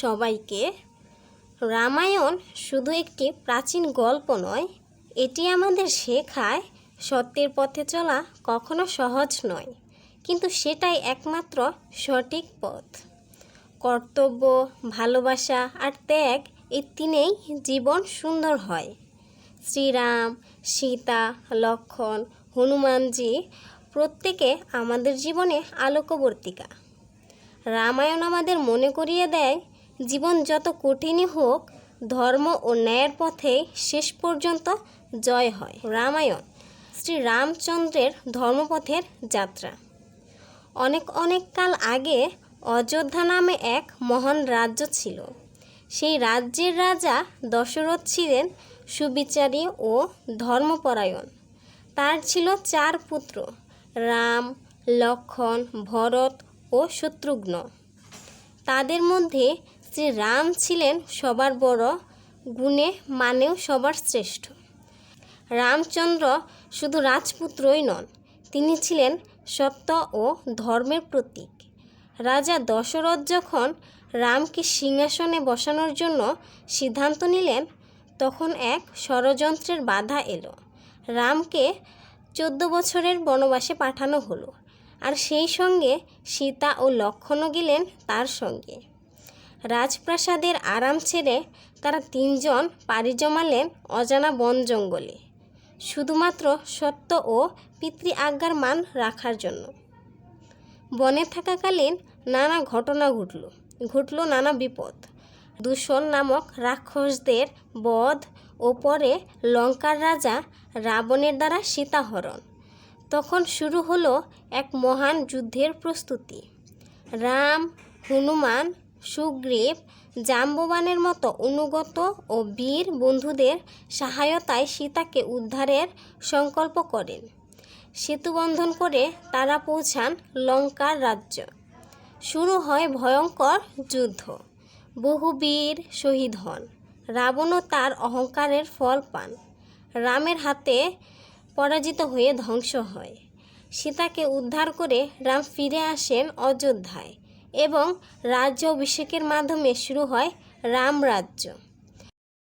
সবাইকে। রামায়ণ শুধু একটি প্রাচীন গল্প নয়, এটি আমাদের শেখায় সত্যের পথে চলা কখনো সহজ নয়, কিন্তু সেটাই একমাত্র সঠিক পথ। কর্তব্য, ভালোবাসা আর ত্যাগ এই তিনেই জীবন সুন্দর হয়। শ্রীরাম, সীতা, লক্ষণ, হনুমানজি প্রত্যেকে আমাদের জীবনে আলোকবর্তিকা। রামায়ণ আমাদের মনে করিয়ে দেয় জীবন যত কঠিনই হোক, ধর্ম ও ন্যায়ের পথে শেষ পর্যন্ত জয় হয়। রামায়ণ, শ্রী রামচন্দ্রের ধর্মপথের যাত্রা। অনেক অনেক কাল আগে অযোধ্যা নামে এক মহান রাজ্য ছিল। সেই রাজ্যের রাজা দশরথ ছিলেন সুবিচারী ও ধর্মপরায়ণ। তার ছিল চার পুত্র, রাম, লক্ষণ, ভরত ও শত্রুঘ্ন। তাদের মধ্যে শ্রী রাম ছিলেন সবার বড় গুণে মানেও সবার শ্রেষ্ঠ। রামচন্দ্র শুধু রাজপুত্রই নন, তিনি ছিলেন সত্য ও ধর্মের প্রতীক। রাজা দশরথ যখন রামকে সিংহাসনে বসানোর জন্য সিদ্ধান্ত নিলেন, তখন এক ষড়যন্ত্রের বাধা এলো। রামকে চোদ্দ বছরের বনবাসে পাঠানো হলো, আর সেই সঙ্গে সীতা ও লক্ষণও গেলেন তার সঙ্গে। রাজপ্রাসাদের আরাম ছেড়ে তারা তিনজন পাড়ি জমালেন অজানা বন জঙ্গলে, শুধুমাত্র সত্য ও পিতৃ আজ্ঞার মান রাখার জন্য। বনে থাকাকালীন নানা ঘটনা ঘটল ঘটল নানা বিপদ। দূষণ নামক রাক্ষসদের বধ ও পরে লঙ্কার রাজা রাবণের দ্বারা সীতাহরণ। তখন শুরু হলো এক মহান যুদ্ধের প্রস্তুতি। রাম, হনুমান সুগ্রীব জাম্ববানের মতো অনুগত ও বীর বন্ধুদের সহায়তায় সীতাকে উদ্ধারের সংকল্প করেন। সেতুবন্ধন করে তারা পৌঁছান লঙ্কার রাজ্য। শুরু হয় ভয়ঙ্কর যুদ্ধ। বহু বীর শহীদ হন। রাবণও তার অহংকারের ফল পান। রামের হাতে পরাজিত হয়ে ধ্বংস হয়। সীতাকে উদ্ধার করে রাম ফিরে আসেন অযোধ্যায়। এবং রাজ্য অভিষেকের মাধ্যমে শুরু হয় রাম রাজ্য।